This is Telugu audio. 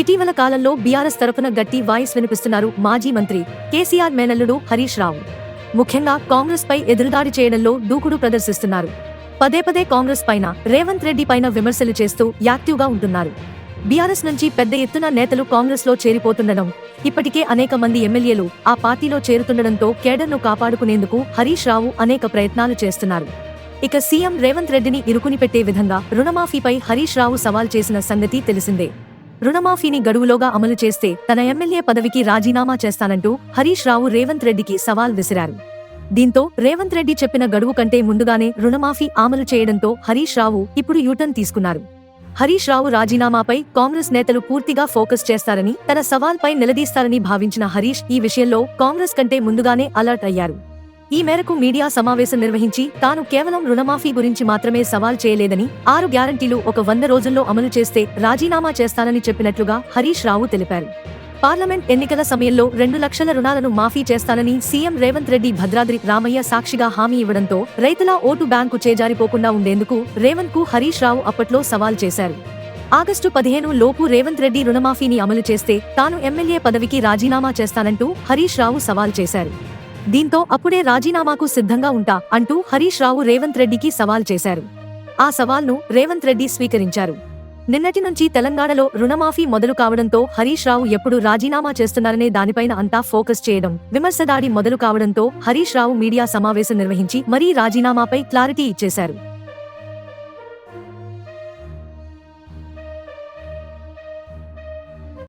ఇటీవల కాలంలో బీఆర్ఎస్ తరపున గట్టి వాయిస్ వినిపిస్తున్నారు మాజీ మంత్రి కేసీఆర్ మేనల్లుడు హరీష్ రావు. ముఖ్యంగా కాంగ్రెస్ పై ఎదురుదాడి చేయడంలో దూకుడు ప్రదర్శిస్తున్నారు. పదే పదే కాంగ్రెస్ పైన రేవంత్ రెడ్డి పైన విమర్శలు చేస్తూ యాక్టివ్గా ఉంటున్నారు. బీఆర్ఎస్ నుంచి పెద్ద ఎత్తున నేతలు కాంగ్రెస్లో చేరిపోతుండడం ఇప్పటికే అనేక మంది ఎమ్మెల్యేలు ఆ పార్టీలో చేరుతుండడంతో కేడర్ను కాపాడుకునేందుకు హరీష్ రావు అనేక ప్రయత్నాలు చేస్తున్నారు. ఇక సీఎం రేవంత్ రెడ్డిని ఇరుకుని పెట్టే విధంగా రుణమాఫీపై హరీష్ రావు సవాల్ చేసిన సంగతి తెలిసిందే. రుణమాఫీని గడువులోగా అమలు చేస్తే తన ఎమ్మెల్యే పదవికి రాజీనామా చేస్తానంటూ హరీష్ రావు రేవంత్ రెడ్డికి సవాల్ విసిరారు. దీంతో రేవంత్ రెడ్డి చెప్పిన గడువు కంటే ముందుగానే రుణమాఫీ అమలు చేయడంతో హరీష్ రావు ఇప్పుడు యూటర్న్ తీసుకున్నారు. హరీష్ రావు రాజీనామాపై కాంగ్రెస్ నేతలు పూర్తిగా ఫోకస్ చేస్తారని తన సవాల్పై నిలదీస్తారని భావించిన హరీష్ ఈ విషయంలో కాంగ్రెస్ కంటే ముందుగానే అలర్ట్ అయ్యారు. ఈ మేరకు మీడియా సమావేశం నిర్వహించి తాను కేవలం రుణమాఫీ గురించి మాత్రమే సవాల్ చేయలేదని ఆరు గ్యారంటీలు ఒక వంద రోజుల్లో అమలు చేస్తే రాజీనామా చేస్తానని చెప్పినట్లుగా హరీష్ రావు తెలిపారు. పార్లమెంట్ ఎన్నికల సమయంలో రెండు లక్షల రుణాలను మాఫీ చేస్తానని సీఎం రేవంత్ రెడ్డి భద్రాద్రి రామయ్య సాక్షిగా హామీ ఇవ్వడంతో రైతుల ఓటు బ్యాంకు చేజారిపోకుండా ఉండేందుకు రేవంత్కు హరీష్ రావు అప్పట్లో సవాల్ చేశారు. ఆగస్టు పదిహేను లోపు రేవంత్ రెడ్డి రుణమాఫీని అమలు చేస్తే తాను ఎమ్మెల్యే పదవికి రాజీనామా చేస్తానంటూ హరీష్ రావు సవాల్ చేశారు. దీంతో అప్పుడే రాజీనామాకు సిద్ధంగా ఉంటా అంటూ హరీష్ రావు రేవంత్ రెడ్డికి సవాల్ చేశారు. ఆ సవాల్ను రేవంత్ రెడ్డి స్వీకరించారు. నిన్నటి నుంచి తెలంగాణలో రుణమాఫీ మొదలు కావడంతో హరీష్ రావు ఎప్పుడు రాజీనామా చేస్తున్నారనే దానిపైన అంతా ఫోకస్ చేయడం విమర్శదాడి మొదలు కావడంతో హరీష్ రావు మీడియా సమావేశం నిర్వహించి మరీ రాజీనామాపై క్లారిటీ ఇచ్చేశారు.